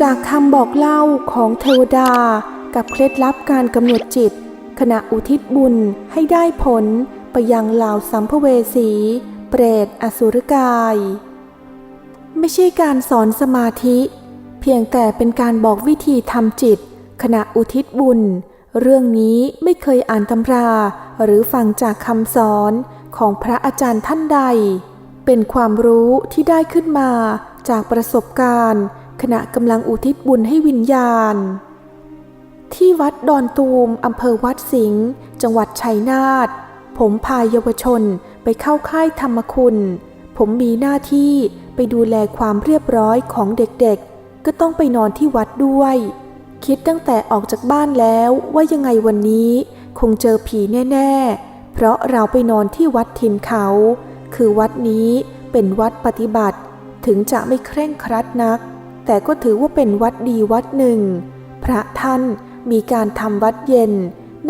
จากคำบอกเล่าของเทวดากับเคล็ดลับการกำหนดจิต ขณะอุทิศบุญให้ได้ผลไปยังเหล่าสัมภเวสี เปรตอสุรกาย ไม่ใช่การสอนสมาธิ เพียงแต่เป็นการบอกวิธีทำจิต ขณะอุทิศบุญ เรื่องนี้ไม่เคยอ่านตำราหรือฟังจากคำสอนของพระอาจารย์ท่านใด เป็นความรู้ที่ได้ขึ้นมาจากประสบการณ์ ขณะกำลังอุทิศบุญให้วิญญาณ ที่วัดดอนตูมอำเภอวัดสิงห์จังหวัดชัยนาทผมพาเยาวชนไปเข้าค่ายธรรมคุณ ผมมีหน้าที่ไปดูแลความเรียบร้อยของเด็กๆ ก็ต้องไปนอนที่วัดด้วย คิดตั้งแต่ออกจากบ้านแล้วว่ายังไงวันนี้ คงเจอผีแน่ ๆ เพราะเราไปนอนที่วัดถิ่นเขา คือวัดนี้เป็นวัดปฏิบัติ ถึงจะไม่เคร่งครัดนัก แต่ก็ถือว่าเป็นวัดดีวัดหนึ่ง พระท่านมีการทำวัดเย็น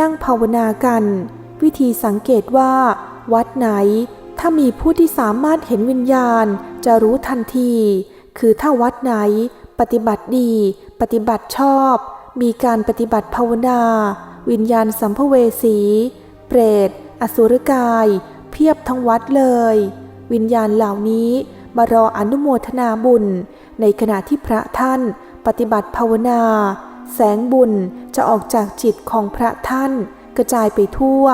นั่งภาวนากัน วิธีสังเกตว่า วัดไหน ถ้ามีผู้ที่สามารถเห็นวิญญาณจะรู้ทันที คือถ้าวัดไหนปฏิบัติดี ปฏิบัติชอบ มีการปฏิบัติภาวนา วิญญาณสัมภเวสี เปรต อสุรกาย เพียบทั้งวัดเลย วิญญาณเหล่านี้มารออนุโมทนาบุญ ในขณะที่พระท่านปฏิบัติภาวนา แสงบุญจะออกจากจิตของพระท่าน กระจายไปทั่ว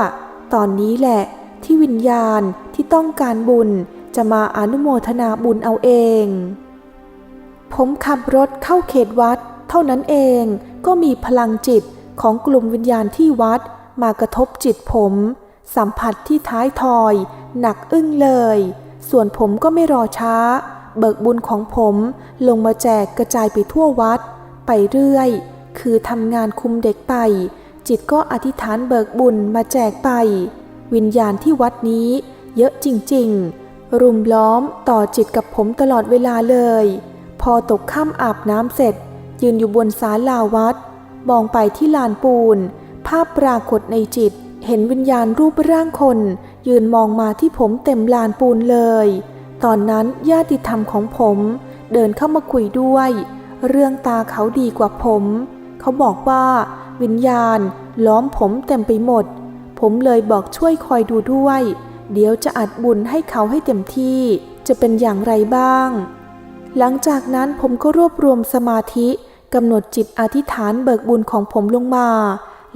ตอนนี้แหละที่วิญญาณที่ต้องการบุญจะมาอนุโมทนาบุญเอาเอง ผมขับรถเข้าเขตวัด เท่านั้นเองก็มีพลังจิตของกลุ่มวิญญาณที่วัดมากระทบจิตผม สัมผัสที่ท้ายทอย หนักอึ้งเลย ส่วนผมก็ไม่รอช้า เบิกบุญของผมลงมาแจกกระจายไปทั่ววัด ไปเรื่อย คือทำงานคุมเด็กไป จิตก็อธิษฐานเบิกบุญมาแจกไป วิญญาณที่วัดนี้เยอะจริงๆ รุมล้อมต่อจิตกับผมตลอดเวลาเลย พอตกค่ำอาบน้ำเสร็จ ยืนอยู่บนศาลาวัด มองไปที่ลานปูน ภาพปรากฏในจิต เห็นวิญญาณรูปร่างคน ยืนมองมาที่ผมเต็มลานปูนเลย ตอนนั้นญาติธรรมของผม เดินเข้ามาคุยด้วย เรื่องตาเขาดีกว่าผม เขาบอกว่า วิญญาณ ล้อมผมเต็มไปหมด ผมเลยบอกช่วยคอยดูด้วย เดี๋ยวจะอัดบุญให้เขาให้เต็มที่จะเป็นอย่างไรบ้าง หลังจากนั้นผมก็รวบรวมสมาธิ กำหนดจิตอธิษฐานเบิกบุญของผมลงมา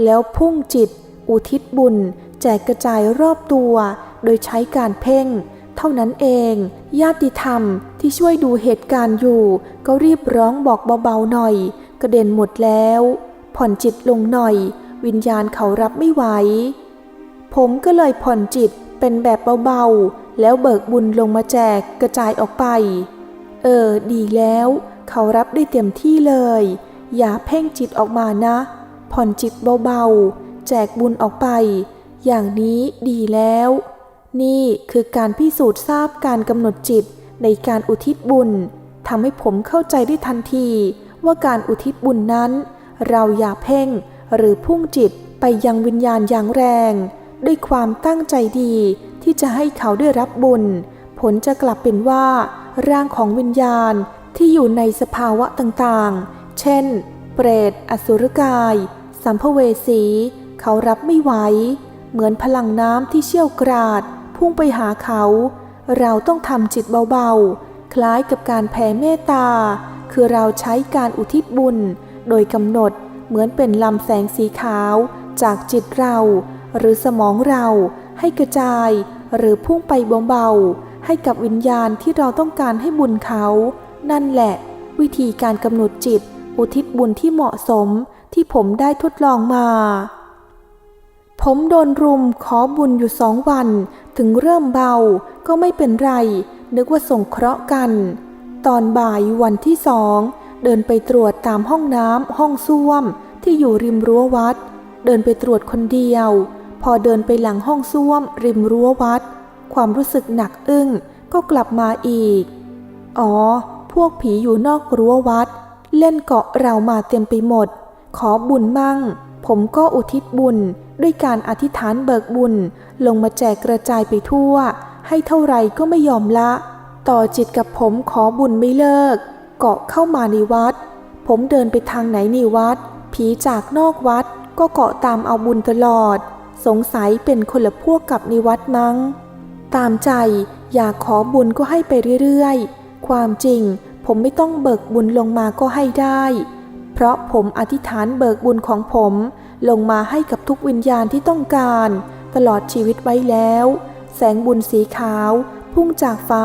แล้วพุ่งจิต อุทิศบุญ แจกกระจายรอบตัว โดยใช้การเพ่ง เท่านั้นเอง ญาติธรรมที่ช่วยดูเหตุการณ์อยู่ ก็รีบร้องบอกเบาๆหน่อย กระเด็นหมดแล้ว ผ่อนจิตลงหน่อย วิญญาณเขารับไม่ไหว ผมก็เลยผ่อนจิตเป็นแบบเบาๆ แล้วเบิกบุญลงมาแจกกระจายออกไป เออ ดีแล้ว เขารับได้เต็มที่เลย อย่าเพ่งจิตออกมานะ ผ่อนจิตเบาๆ แจกบุญออกไป อย่างนี้ดีแล้ว นี่คือการพิสูจน์ทราบการกำหนดจิตในการอุทิศบุญทำให้ผมเข้าใจได้ทันทีว่าการอุทิศบุญนั้น เราอย่าเพ่งหรือพุ่งจิตไปยังวิญญาณอย่างแรง ด้วยความตั้งใจดีที่จะให้เขาได้รับบุญ ผลจะกลับเป็นว่า ร่างของวิญญาณ ที่อยู่ในสภาวะต่างๆ เช่น เปรต อสุรกาย สัมภเวสี เขารับไม่ไหว เหมือนพลังน้ำที่เชี่ยวกราด พุ่งไปหาเขา เราต้องทำจิตเบาๆ คล้ายกับการแผ่เมตตา คือเราใช้การอุทิศบุญ โดยกำหนดเหมือนเป็นลำแสงสีขาว จากจิตเรา หรือสมองเราให้กระจาย หรือพุ่งไปเบาๆให้กับวิญญาณที่เราต้องการให้บุญเขา นั่นแหละ วิธีการกำหนดจิต อุทิศบุญที่เหมาะสมที่ผมได้ทดลองมา ผมโดนรุมขอบุญอยู่สองวัน ถึงเริ่มเบาก็ไม่เป็นไร นึกว่าส่งเคราะห์กัน ตอนบ่ายวันที่สอง เดินไปตรวจตามห้องน้ำห้องส้วม ที่อยู่ริมรั้ววัด เดินไปตรวจคนเดียว พอเดินไปหลังห้องส้วม ริมรั้ววัด ความรู้สึกหนักอึ้งก็กลับมาอีก อ๋อ พวกผีอยู่นอกรั้ววัด เล่นเกาะเรามาเต็มไปหมด ขอบุญมั่ง ผมก็อุทิศบุญด้วยการอธิษฐานเบิกบุญ ลงมาแจกกระจายไปทั่ว ให้เท่าไรก็ไม่ยอมละ ต่อจิตกับผมขอบุญไม่เลิก เกาะเข้ามาในวัด ผมเดินไปทางไหนในวัด ผีจากนอกวัดก็เกาะตามเอาบุญตลอด สงสัยเป็นคนละพวกกับในวัดมั้ง ตามใจอยากขอบุญก็ให้ไปเรื่อยๆ ความจริงผมไม่ต้องเบิกบุญลงมาก็ให้ได้ เพราะผมอธิษฐานเบิกบุญของผมลงมาให้กับทุกวิญญาณที่ต้องการ ตลอดชีวิตไว้แล้ว แสงบุญสีขาว พุ่งจากฟ้า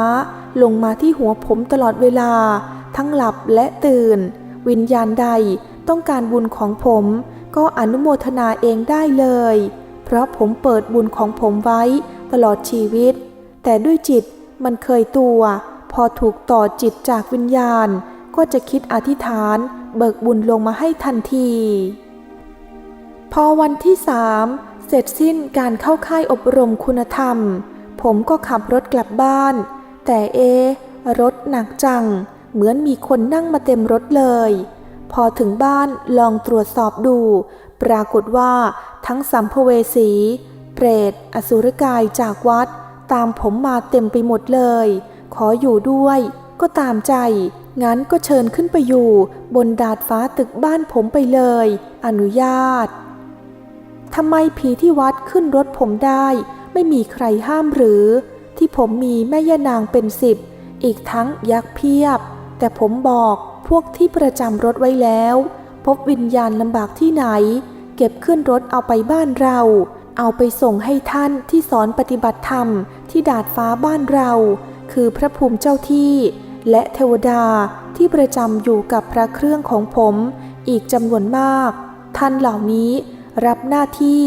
ลงมาที่หัวผมตลอดเวลา ทั้งหลับและตื่น วิญญาณใดต้องการบุญของผม ก็อนุโมทนาเองได้เลย เพราะผมเปิดบุญของผมไว้ตลอดชีวิต แต่ด้วยจิตมันเคยตัว พอถูกต่อจิตจากวิญญาณ ก็จะคิดอธิษฐาน เบิกบุญลงมาให้ทันที พอวันที่สามเสร็จสิ้นการเข้าค่ายอบรมคุณธรรม ผมก็ขับรถกลับบ้าน แต่เอ รถหนักจัง เหมือนมีคนนั่งมาเต็มรถเลย พอถึงบ้านลองตรวจสอบดู ปรากฏว่าทั้งสัมภเวสี เปรต อสุรกายจากวัด ตามผมมาเต็มไปหมดเลย ขออยู่ด้วย ก็ตามใจ งั้นก็เชิญขึ้นไปอยู่ บนดาดฟ้าตึกบ้านผมไปเลย อนุญาตทำไมผีที่วัดขึ้นรถผมได้ ไม่มีใครห้ามหรือ ที่ผมมีแม่ย่านางเป็นสิบ อีกทั้งยักษ์เพียบ แต่ผมบอกพวกที่ประจำรถไว้แล้ว พบวิญญาณลำบากที่ไหน เก็บขึ้นรถเอาไปบ้านเรา เอาไปส่งให้ท่านที่สอนปฏิบัติธรรมที่ดาดฟ้าบ้านเรา คือพระภูมิเจ้าที่ และเทวดาที่ประจำอยู่กับพระเครื่องของผมอีกจำนวนมาก ท่านเหล่านี้รับหน้าที่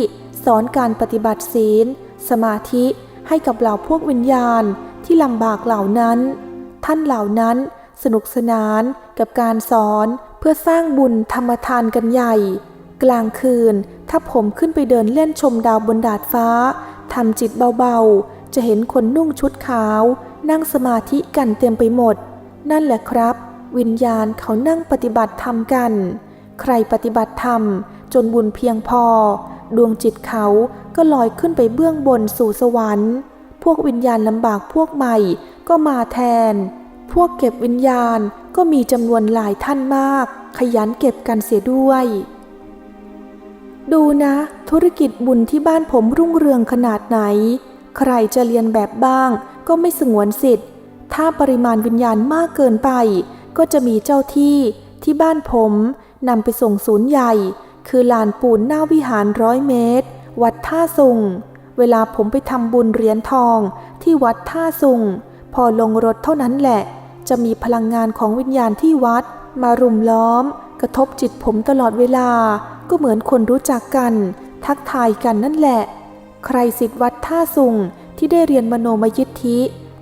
สอนการปฏิบัติศีล สมาธิให้กับเหล่าพวกวิญญาณที่ลำบากเหล่านั้น ท่านเหล่านั้นสนุกสนานกับการสอนเพื่อสร้างบุญธรรมทานกันใหญ่ กลางคืนถ้าผมขึ้นไปเดินเล่นชมดาวบนดาดฟ้าทำจิตเบาๆ จะเห็นคนนุ่งชุดขาว นั่งสมาธิกันเต็มไปหมด นั่นแหละครับ วิญญาณเขานั่งปฏิบัติธรรมกัน ใครปฏิบัติธรรม จนบุญเพียงพอ ดวงจิตเขาก็ลอยขึ้นไปเบื้องบนสู่สวรรค์ พวกวิญญาณลำบากพวกใหม่ก็มาแทน พวกเก็บวิญญาณก็มีจำนวนหลายท่านมาก ขยันเก็บกันเสียด้วย ดูนะ ธุรกิจบุญที่บ้านผมรุ่งเรืองขนาดไหน ใครจะเรียนแบบบ้าง ก็ไม่สงวนสิทธิ์ ถ้าปริมาณวิญญาณมากเกินไป ก็จะมีเจ้าที่ที่บ้านผมนำไปส่งศูนย์ใหญ่ คือลานปูนหน้าวิหารร้อยเมตร วัดท่าสุง เวลาผมไปทำบุญเหรียญทองที่วัดท่าสุง พอลงรถเท่านั้นแหละ จะมีพลังงานของวิญญาณที่วัด มารุมล้อม กระทบจิตผมตลอดเวลา ก็เหมือนคนรู้จักกัน ทักทายกันนั่นแหละ ใครสิทธิ์วัดท่าสุง ที่ได้เรียนมโนมยิทธิ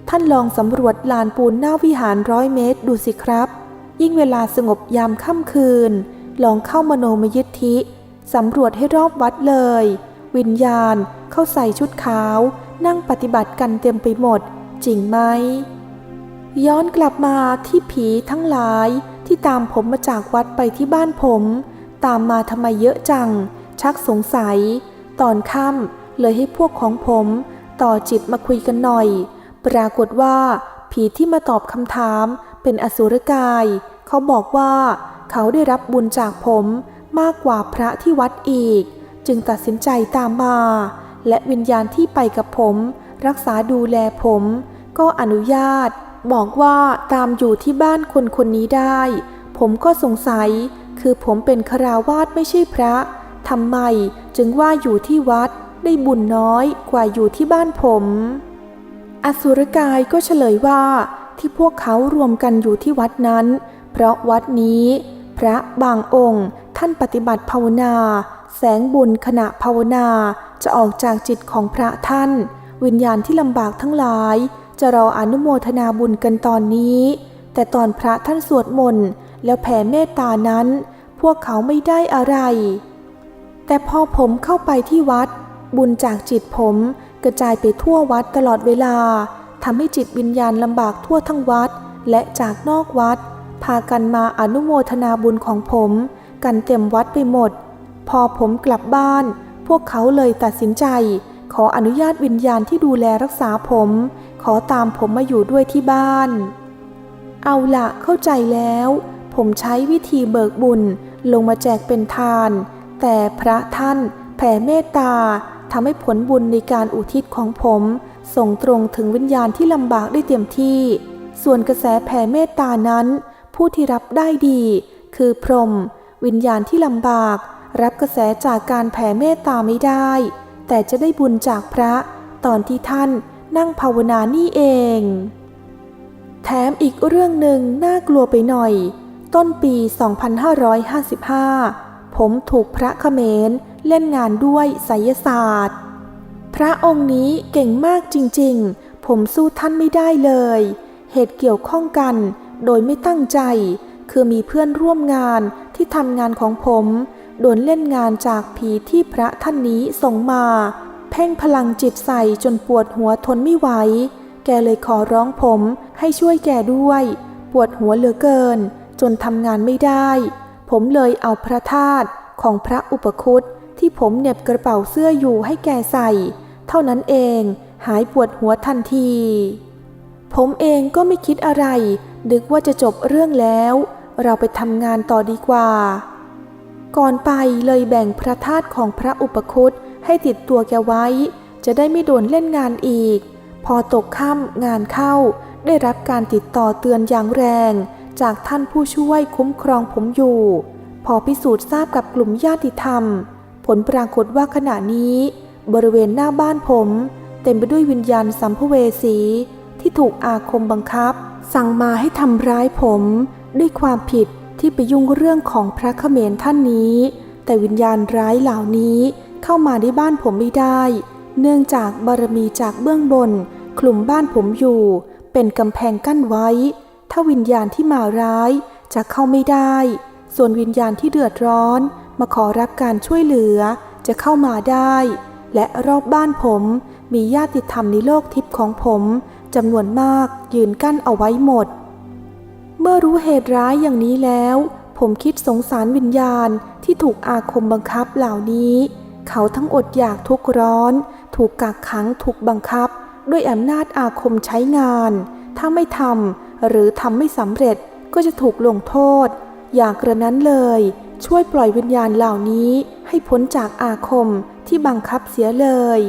ท่านลองสำรวจลานปูนหน้าวิหารร้อยเมตรดูสิครับ ยิ่งเวลาสงบยามค่ำคืน ลองเข้ามโนมยิทธิสำรวจให้รอบวัดเลย วิญญาณเข้าใส่ชุดขาว นั่งปฏิบัติกันเต็มไปหมด จริงไหม ย้อนกลับมาที่ผีทั้งหลายที่ตามผมมาจากวัดไปที่บ้านผม ตามมาทำไมเยอะจัง ชักสงสัย ตอนค่ำเลยให้พวกของผม ต่อจิตมาคุยกันหน่อย ปรากฏว่า ผีที่มาตอบคำถามเป็นอสุรกาย เขาบอกว่า เขาได้รับบุญจากผมมากกว่าพระที่วัดอีก จึงตัดสินใจตามมา และวิญญาณที่ไปกับผม รักษาดูแลผม ก็อนุญาต บอกว่าตามอยู่ที่บ้านคนคนนี้ได้ ผมก็สงสัย คือผมเป็นคราวาสไม่ใช่พระทำไมจึงว่าอยู่ที่วัด ได้บุญน้อยกว่าอยู่ที่บ้านผม อสุรกายก็เฉลยว่าที่พวกเขารวมกันอยู่ที่วัดนั้น เพราะวัดนี้ พระบางองค์ท่านปฏิบัติภาวนา แสงบุญขณะภาวนาจะออกจากจิตของพระท่าน วิญญาณที่ลำบากทั้งหลาย จะรออนุโมทนาบุญกันตอนนี้ แต่ตอนพระท่านสวดมนต์แล้วแผ่เมตตานั้น พวกเขาไม่ได้อะไร แต่พอผมเข้าไปที่วัด บุญจากจิตผมกระจายไปทั่ววัดตลอดเวลาทำให้จิตวิญญาณลำบากทั่วทั้งวัด และจากนอกวัด พากันมาอนุโมทนาบุญของผม กันเต็มวัดไปหมด พอผมกลับบ้าน พวกเขาเลยตัดสินใจ ขออนุญาตวิญญาณที่ดูแลรักษาผม ขอตามผมมาอยู่ด้วยที่บ้าน เอาละเข้าใจแล้ว ผมใช้วิธีเบิกบุญลงมาแจกเป็นทาน แต่พระท่านแผ่เมตตา ทำให้ผลบุญในการอุทิศของผม ส่งตรงถึงวิญญาณที่ลำบากได้เต็มที่ ส่วนกระแสแผ่เมตตานั้น ผู้ที่รับได้ดี คือพรหมวิญญาณที่ลำบาก รับกระแสจากการแผ่เมตตาไม่ได้ แต่จะได้บุญจากพระ ตอนที่ท่านนั่งภาวนานี่เอง แถมอีกเรื่องหนึ่งน่ากลัวไปหน่อย ต้นปี 2555 ผมถูกพระเขมรเล่นงานด้วยไสยศาสตร์ พระองค์นี้เก่งมากจริงๆ ผมสู้ท่านไม่ได้เลย เหตุเกี่ยวข้องกันโดยไม่ตั้งใจ คือมีเพื่อนร่วมงานที่ทำงานของผม โดนเล่นงานจากผีที่พระท่านนี้ส่งมา เพ่งพลังจิตใส่จนปวดหัวทนไม่ไหว แกเลยขอร้องผมให้ช่วยแกด้วย ปวดหัวเหลือเกิน จนทำงานไม่ได้ ผมเลยเอาพระธาตุของพระอุปคุตที่ผมเหน็บกระเป๋าเสื้ออยู่ให้แกใส่ เท่านั้นเองหายปวดหัวทันที ผมเองก็ไม่คิดอะไรนึกว่าจะจบเรื่องแล้ว เราไปทำงานต่อดีกว่า ก่อนไปเลยแบ่งพระธาตุของพระอุปคุตให้ติดตัวแกไว้ จะได้ไม่โดนเล่นงานอีก พอตกค่ำงานเข้า ได้รับการติดต่อเตือนอย่างแรง จากท่านผู้ช่วยคุ้มครองผมอยู่ พอพิสูจน์ทราบกับกลุ่มญาติธรรม ผลปรากฏว่าขณะนี้ บริเวณหน้าบ้านผม เต็มไปด้วยวิญญาณสัมภเวสีที่ถูกอาคมบังคับ สั่งมาให้ทำร้ายผม ด้วยความผิดที่ไปยุ่งเรื่องของพระเขมรท่านนี้ แต่วิญญาณร้ายเหล่านี้เข้ามาในบ้านผมไม่ได้ เนื่องจากบารมีจากเบื้องบน คลุมบ้านผมอยู่ เป็นกำแพงกั้นไว้ ถ้าวิญญาณที่มาร้ายจะเข้าไม่ได้ ส่วนวิญญาณที่เดือดร้อน มาขอรับการช่วยเหลือจะเข้ามาได้ และรอบบ้านผมมีญาติธรรมในโลกทิพย์ของผมจำนวนมากยืนกั้นเอาไว้หมด เมื่อรู้เหตุร้ายอย่างนี้แล้ว ผมคิดสงสารวิญญาณที่ถูกอาคมบังคับเหล่านี้ เขาทั้งอดอยากทุกข์ร้อน ถูกกักขังถูกบังคับ ด้วยอำนาจอาคมใช้งาน ถ้าไม่ทำ หรือทำไม่สำเร็จก็จะถูกลงโทษ อย่างกระนั้นเลย ช่วยปล่อยวิญญาณเหล่านี้ให้พ้นจากอาคมที่บังคับเสียเลย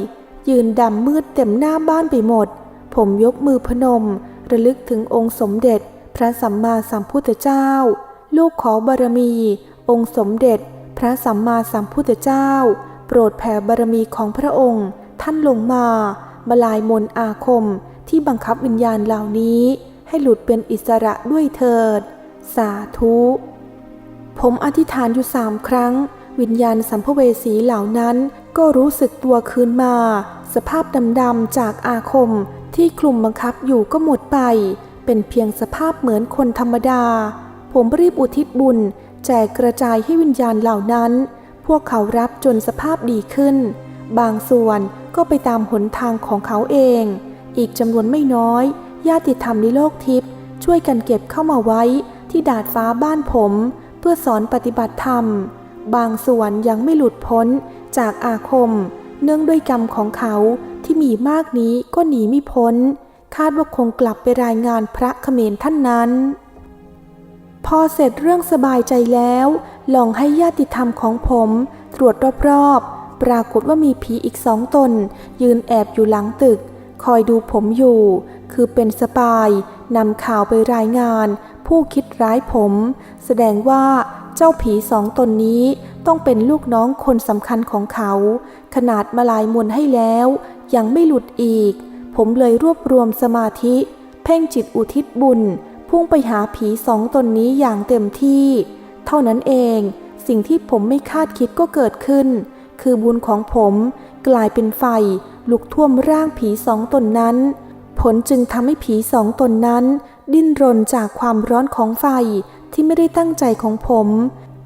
ยืนดำมืดเต็มหน้าบ้านไปหมด ผมยกมือพนม ระลึกถึงองค์สมเด็จ พระสัมมาสัมพุทธเจ้า ลูกขอบารมี องค์สมเด็จ พระสัมมาสัมพุทธเจ้า โปรดแผ่บารมีของพระองค์ ท่านลงมาบลายมนอาคมที่บังคับวิญญาณเหล่านี้ ให้หลุดเป็นอิสระด้วยเถิด สาธุ ผมอธิษฐานอยู่สามครั้ง วิญญาณสัมภเวสีเหล่านั้นก็รู้สึกตัวคืนมา สภาพดำๆจากอาคมที่คลุมบังคับอยู่ก็หมดไป เป็นเพียงสภาพเหมือนคนธรรมดา ผมรีบอุทิศบุญ แจกกระจายให้วิญญาณเหล่านั้น พวกเขารับจนสภาพดีขึ้น บางส่วนก็ไปตามหนทางของเขาเอง อีกจำนวนไม่น้อย ญาติธรรมในโลกทิพย์ช่วยกันเก็บเข้ามาไว้ที่ดาดฟ้าบ้านผม เพื่อสอนปฏิบัติธรรม บางส่วนยังไม่หลุดพ้นจากอาคม เนื่องด้วยกรรมของเขาที่มีมากนี้ก็หนีไม่พ้น คาดว่าคงกลับไปรายงานพระเขมรท่านนั้น พอเสร็จเรื่องสบายใจแล้ว ลองให้ญาติธรรมของผมตรวจรอบๆ ปรากฏว่ามีผีอีกสองตน ยืนแอบอยู่หลังตึก คอยดูผมอยู่ คือเป็นสปายนำข่าวไปรายงาน ผู้คิดร้ายผม แสดงว่าเจ้าผีสองตนนี้ต้องเป็นลูกน้องคนสำคัญของเขา ขนาดมาลายมนต์ให้แล้ว ยังไม่หลุดอีก ผมเลยรวบรวมสมาธิ เพ่งจิตอุทิศบุญ พุ่งไปหาผีสองตนนี้อย่างเต็มที่ เท่านั้นเอง สิ่งที่ผมไม่คาดคิดก็เกิดขึ้น คือบุญของผมกลายเป็นไฟลุกท่วมร่างผีสองตนนั้น ผลจึงทำให้ผีสองตนนั้น ดิ้นรนจากความร้อนของไฟที่ไม่ได้ตั้งใจของผม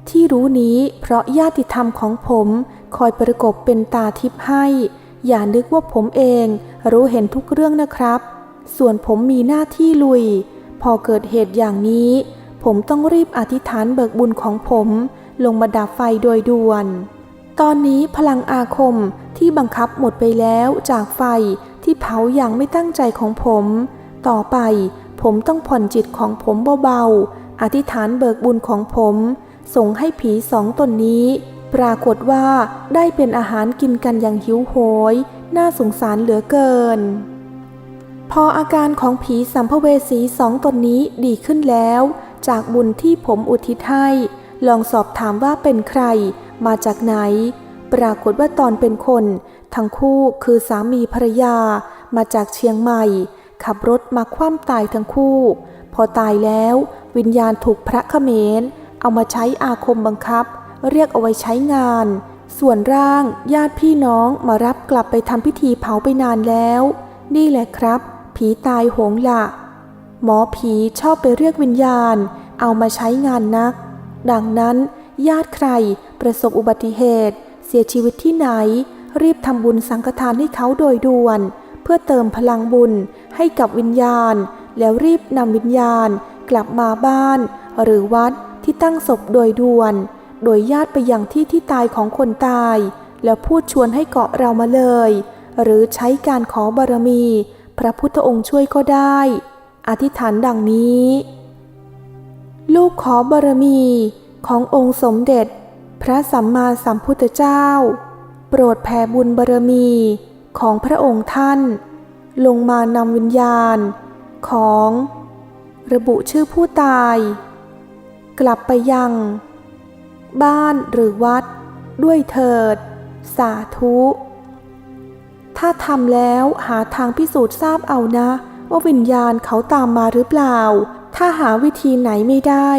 ที่รู้นี้เพราะญาติธรรมของผมคอยประกบเป็นตาทิพย์ให้ อย่านึกว่าผมเอง รู้เห็นทุกเรื่องนะครับ ส่วนผมมีหน้าที่ลุย พอเกิดเหตุอย่างนี้ ผมต้องรีบอธิษฐานเบิกบุญของผม ลงมาดับไฟโดยด่วน ตอนนี้พลังอาคมที่บังคับหมดไปแล้วจากไฟ เผาอย่างไม่ตั้งใจของผม ต่อไปผมต้องผ่อนจิตของผมเบาๆ อธิษฐานเบิกบุญของผม ส่งให้ผีสองตนนี้ ปรากฏว่าได้เป็นอาหารกินกันอย่างหิวโหย น่าสงสารเหลือเกิน พออาการของผีสัมภเวสีสองตนนี้ดีขึ้นแล้ว จากบุญที่ผมอุทิศให้ ลองสอบถามว่าเป็นใคร มาจากไหน ปรากฏว่าตอนเป็นคน ทั้งคู่คือสามีภรรยา มาจากเชียงใหม่ ขับรถมาคว่ำตายทั้งคู่ พอตายแล้ว วิญญาณถูกพระเขมร เอามาใช้อาคมบังคับ เรียกเอาไว้ใช้งาน ส่วนร่างญาติพี่น้องมารับกลับไปทำพิธีเผาไปนานแล้ว นี่แหละครับ ผีตายโหงละหมอผีชอบไปเรียกวิญญาณ เอามาใช้งานนัก ดังนั้นญาติใครประสบอุบัติเหตุ สียชีวิตที่ไหน รีบทำบุญสังฆทานให้เขาโดยด่วน เพื่อเติมพลังบุญให้กับวิญญาณ แล้วรีบนำวิญญาณ กลับมาบ้าน หรือวัดที่ตั้งศพโดยด่วน โดยญาติไปยังที่ที่ตายของคนตาย แล้วพูดชวนให้เกาะเรามาเลย หรือใช้การขอบารมี พระพุทธองค์ช่วยก็ได้ อธิษฐานดังนี้ ลูกขอบารมีขององค์สมเด็จ พระสัมมาสัมพุทธเจ้า โปรดแผ่บุญบารมีของพระองค์ท่าน ลงมานำวิญญาณ ของ ระบุชื่อผู้ตาย กลับไปยัง บ้านหรือวัด ด้วยเถิด สาธุ ถ้าทำแล้วหาทางพิสูจน์ทราบเอานะ ว่าวิญญาณเขาตามมาหรือเปล่า ถ้าหาวิธีไหนไม่ได้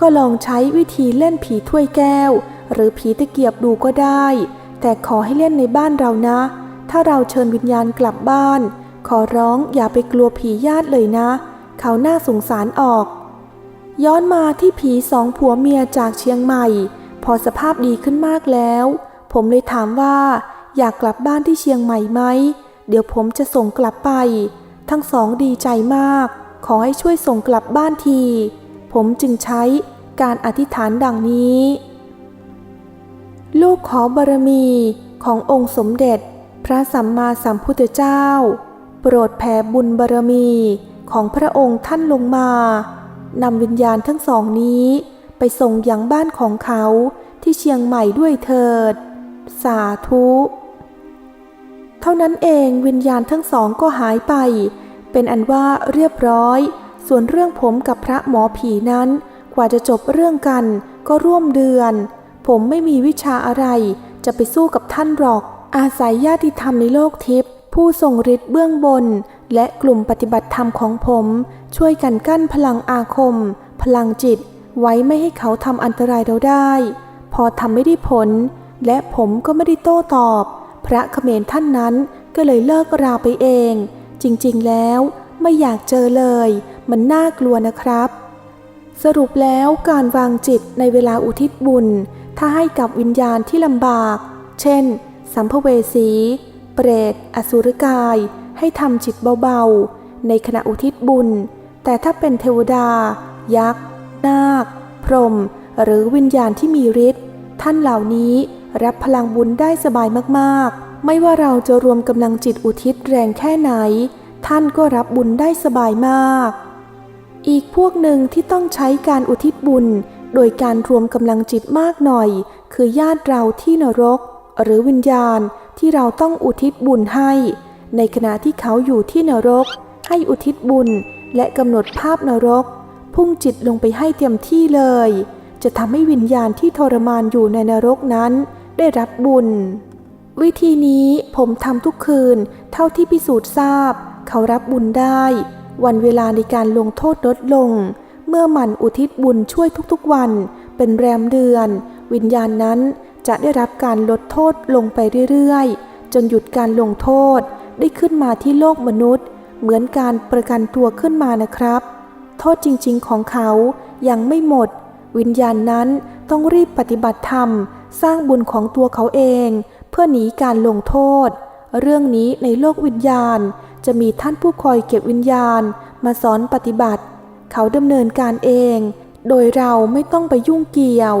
ก็ลองใช้วิธีเล่นผีถ้วยแก้ว หรือผีตะเกียบดูก็ได้ แต่ขอให้เล่นในบ้านเรานะ ถ้าเราเชิญวิญญาณกลับบ้าน ขอร้องอย่าไปกลัวผีญาติเลยนะ เขาน่าสงสารออก ย้อนมาที่ผีสองผัวเมียจากเชียงใหม่ พอสภาพดีขึ้นมากแล้ว ผมเลยถามว่าอยากกลับบ้านที่เชียงใหม่ไหม เดี๋ยวผมจะส่งกลับไป ทั้งสองดีใจมาก ขอให้ช่วยส่งกลับบ้านที ผมจึงใช้การอธิษฐานดังนี้ ลูกขอบารมีขององค์สมเด็จ พระสัมมาสัมพุทธเจ้า โปรดแผ่บุญบารมีของพระองค์ท่านลงมานำวิญญาณทั้งสองนี้ ไปส่งยังบ้านของเขาที่เชียงใหม่ด้วยเถิด สาธุ เท่านั้นเองวิญญาณทั้งสองก็หายไป เป็นอันว่าเรียบร้อย ส่วนเรื่องผมกับพระหมอผีนั้น กว่าจะจบเรื่องกันก็ร่วมเดือน ผมไม่มีวิชาอะไร จะไปสู้กับท่านหรอก อาศัยญาติธรรมในโลกทิพย์ผู้ทรงฤทธิ์เบื้องบน และกลุ่มปฏิบัติธรรมของผม ช่วยกันกั้นพลังอาคม พลังจิต ไว้ไม่ให้เขาทำอันตรายเราได้ พอทำไม่ได้ผล และผมก็ไม่ได้โต้ตอบ พระเขมรท่านนั้นก็เลยเลิกราไปเอง จริงๆแล้วไม่อยากเจอเลย มันน่ากลัวนะครับ สรุปแล้วการวางจิตในเวลาอุทิศบุญ ถ้าให้กับวิญญาณที่ลำบาก เช่น สัมภเวสี เปรต อสุรกาย ให้ทำจิตเบาๆ ในขณะอุทิศบุญ แต่ถ้าเป็นเทวดา ยักษ์ นาค พรหม หรือวิญญาณที่มีฤทธิ์ ท่านเหล่านี้รับพลังบุญได้สบายมากๆ ไม่ว่าเราจะรวมกำลังจิตอุทิศแรงแค่ไหน ท่านก็รับบุญได้สบายมาก อีกพวกหนึ่งที่ต้องใช้การอุทิศบุญ โดยการรวมกำลังจิตมากหน่อย คือญาติเราที่นรก หรือวิญญาณที่เราต้องอุทิศบุญให้ ในขณะที่เขาอยู่ที่นรก ให้อุทิศบุญและกำหนดภาพนรก พุ่งจิตลงไปให้เต็มที่เลย จะทำให้วิญญาณที่ทรมานอยู่ในนรกนั้น ได้รับบุญ วิธีนี้ผมทำทุกคืน เท่าที่พิสูจน์ทราบ เขารับบุญได้ วันเวลาในการลงโทษลดลง มื่อหมันอุทิศบุญช่วยทุกๆวัน เป็นแรมเดือน วิญญาณนั้นจะได้รับการลดโทษลงไปเรื่อยๆ จนหยุดการลงโทษได้ขึ้นมาที่โลกมนุษย์ เหมือนการประกันตัวขึ้นมานะครับ โทษจริงๆของเขายังไม่หมด วิญญาณนั้นต้องรีบปฏิบัติธรรม สร้างบุญของตัวเขาเอง เพื่อหนีการลงโทษ เรื่องนี้ในโลกวิญญาณ จะมีท่านผู้คอยเก็บวิญญาณ มาสอนปฏิบัติ เขาดำเนินการเอง โดยเราไม่ต้องไปยุ่งเกี่ยว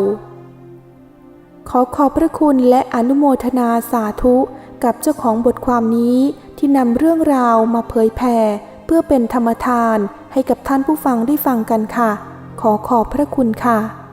ขอขอบพระคุณและอนุโมทนาสาธุกับเจ้าของบทความนี้ที่นำเรื่องราวมาเผยแผ่เพื่อเป็นธรรมทานให้กับท่านผู้ฟังได้ฟังกันค่ะ ขอขอบพระคุณค่ะ